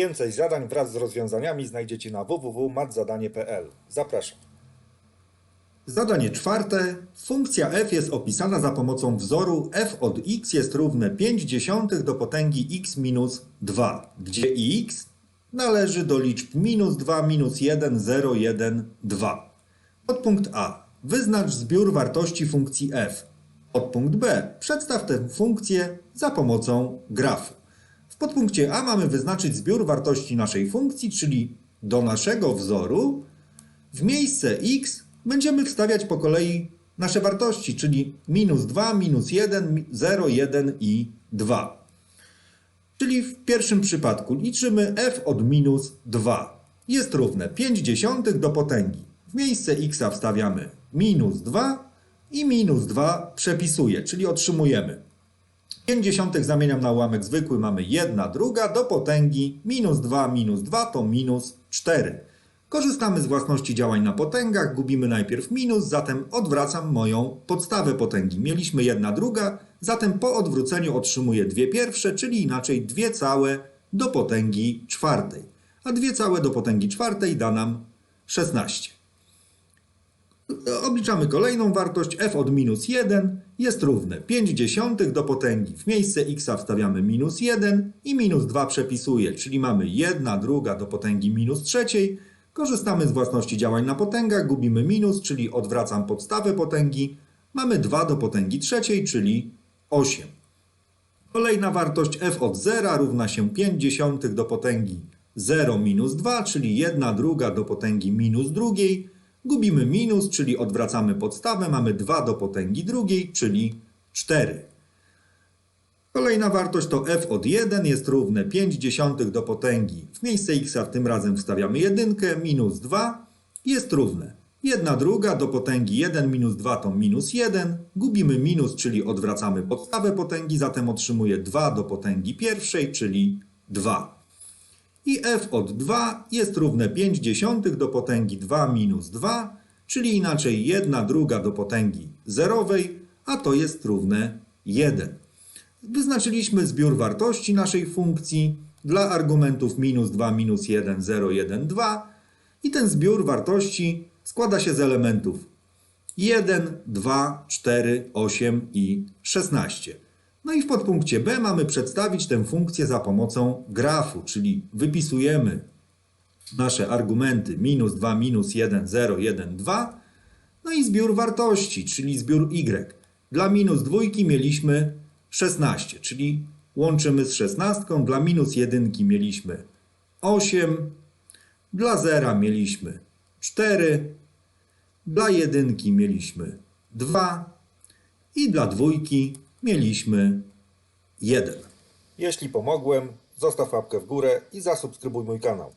Więcej zadań wraz z rozwiązaniami znajdziecie na www.matzadanie.pl. Zapraszam. Zadanie czwarte. Funkcja f jest opisana za pomocą wzoru f od x jest równe 5 dziesiątych do potęgi x minus 2, gdzie x należy do liczb minus 2, minus 1, 0, 1, 2. Podpunkt A. Wyznacz zbiór wartości funkcji f. Podpunkt B. Przedstaw tę funkcję za pomocą grafu. Podpunkcie A mamy wyznaczyć zbiór wartości naszej funkcji, czyli do naszego wzoru w miejsce x będziemy wstawiać po kolei nasze wartości, czyli minus 2, minus 1, mi- 0, 1 i 2. Czyli w pierwszym przypadku liczymy f od minus 2. Jest równe 5 dziesiątych do potęgi. W miejsce x wstawiamy minus 2 i minus 2 przepisuję, czyli otrzymujemy 5 dziesiątych zamieniam na ułamek zwykły, mamy 1 druga do potęgi minus 2 minus 2 to minus 4. Korzystamy z własności działań na potęgach, gubimy najpierw minus, zatem odwracam moją podstawę potęgi. Mieliśmy 1 druga, zatem po odwróceniu otrzymuję 2 pierwsze, czyli inaczej 2 całe do potęgi czwartej. A 2 całe do potęgi czwartej da nam 16. Obliczamy kolejną wartość f od minus 1 jest równe 5 dziesiątych do potęgi. W miejsce x wstawiamy minus 1 i minus 2 przepisuję, czyli mamy 1 druga do potęgi minus trzeciej. Korzystamy z własności działań na potęgach, gubimy minus, czyli odwracam podstawę potęgi. Mamy 2 do potęgi trzeciej, czyli 8. Kolejna wartość f od 0 równa się 5 dziesiątych do potęgi 0 minus 2, czyli 1 druga do potęgi minus drugiej. Gubimy minus, czyli odwracamy podstawę, mamy 2 do potęgi drugiej, czyli 4. Kolejna wartość to f od 1 jest równe 5 dziesiątych do potęgi. W miejsce x tym razem wstawiamy jedynkę, minus 2 jest równe 1 druga do potęgi 1 minus 2 to minus 1. Gubimy minus, czyli odwracamy podstawę potęgi, zatem otrzymuję 2 do potęgi pierwszej, czyli 2. I f od 2 jest równe 5 dziesiątych do potęgi 2 minus 2, czyli inaczej 1 druga do potęgi zerowej, a to jest równe 1. Wyznaczyliśmy zbiór wartości naszej funkcji dla argumentów minus 2, minus 1, 0, 1, 2 i ten zbiór wartości składa się z elementów 1, 2, 4, 8 i 16. No i w podpunkcie B mamy przedstawić tę funkcję za pomocą grafu, czyli wypisujemy nasze argumenty minus 2, minus 1, 0, 1, 2, no i zbiór wartości, czyli zbiór y. Dla minus dwójki mieliśmy 16, czyli łączymy z 16, dla minus jedynki mieliśmy 8, dla zera mieliśmy 4, dla jedynki mieliśmy 2 i dla dwójki mieliśmy 1. Jeśli pomogłem, zostaw łapkę w górę i zasubskrybuj mój kanał.